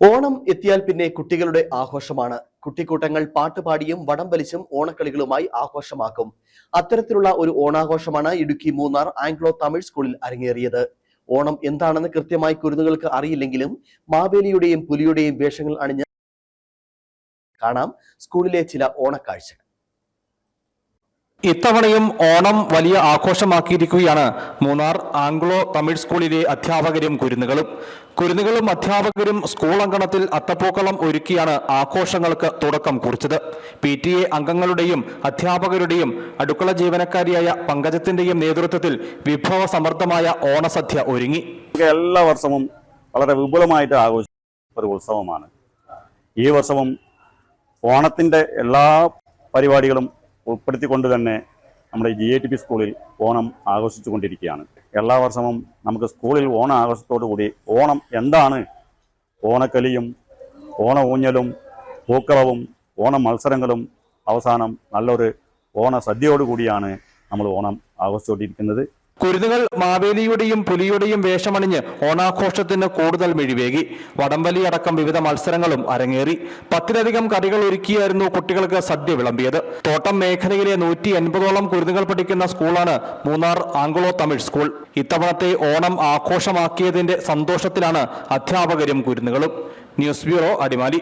ഓണം എത്തിയാൽ പിന്നെ കുട്ടികളുടെ ആഘോഷമാണ്. കുട്ടിക്കൂട്ടങ്ങൾ പാട്ടുപാടിയും വടം വലിച്ചും ഓണക്കളികളുമായി ആഘോഷമാക്കും. അത്തരത്തിലുള്ള ഒരു ഓണാഘോഷമാണ് ഇടുക്കി മൂന്നാർ ആംഗ്ലോ തമിഴ് സ്കൂളിൽ അരങ്ങേറിയത്. ഓണം എന്താണെന്ന് കൃത്യമായി കുരുന്നുകൾക്ക് അറിയില്ലെങ്കിലും മാവേലിയുടെയും പുലിയുടെയും വേഷങ്ങൾ അണിഞ്ഞ് കാണാം സ്കൂളിലെ ചില ഓണക്കാഴ്ചകൾ. ഇത്തവണയും ഓണം വലിയ ആഘോഷമാക്കിയിരിക്കുകയാണ് മൂന്നാർ ആംഗ്ലോ തമിഴ് സ്കൂളിലെ അധ്യാപകരും കുരുന്നുകളും. കുരുന്നുകളും അധ്യാപകരും സ്കൂൾ അങ്കണത്തിൽ അത്തപ്പൂക്കളം ഒരുക്കിയാണ് ആഘോഷങ്ങൾക്ക് തുടക്കം കുറിച്ചത്. പി ടി എ അംഗങ്ങളുടെയും അധ്യാപകരുടെയും അടുക്കള ജീവനക്കാരിയായ പങ്കജത്തിന്റെയും നേതൃത്വത്തിൽ വിഭവ സമൃദ്ധമായ ഓണസദ്യ ഒരുങ്ങി. എല്ലാ വർഷവും വളരെ വിപുലമായിട്ട് ആഘോഷിക്കുന്ന ഒരു ഉത്സവമാണ്. ഈ വർഷവും ഓണത്തിന്റെ എല്ലാ പരിപാടികളും ഉൾപ്പെടുത്തിക്കൊണ്ട് തന്നെ നമ്മുടെ ജി ഐ ടി പി സ്കൂളിൽ ഓണം ആഘോഷിച്ചു കൊണ്ടിരിക്കുകയാണ് എല്ലാ വർഷവും നമുക്ക് സ്കൂളിൽ ഓണ ആഘോഷത്തോടു കൂടി ഓണം എന്താണ്? ഓണക്കലിയും ഓണ ഊഞ്ഞലും പൂക്കളവും ഓണ മത്സരങ്ങളും അവസാനം നല്ലൊരു ഓണ സദ്യയോടുകൂടിയാണ് നമ്മൾ ഓണം ആഘോഷിച്ചുകൊണ്ടിരിക്കുന്നത്. കുരുന്നുകൾ മാവേലിയുടെയും പുലിയുടെയും വേഷമണിഞ്ഞ് ഓണാഘോഷത്തിന് കൂടുതൽ മിഴിവേകി. വടംവലി അടക്കം വിവിധ മത്സരങ്ങളും അരങ്ങേറി. പത്തിലധികം കറികൾ ഒരുക്കിയായിരുന്നു കുട്ടികൾക്ക് സദ്യ വിളമ്പിയത്. തോട്ടം മേഖലയിലെ നൂറ്റി എൺപതോളം കുരുന്നുകൾ പഠിക്കുന്ന സ്കൂളാണ് മൂന്നാർ ആംഗ്ലോ തമിഴ് സ്കൂൾ. ഇത്തവണത്തെ ഓണം ആഘോഷമാക്കിയതിന്റെ സന്തോഷത്തിലാണ് അധ്യാപകരും കുരുന്നുകളും. News bureau Adimali.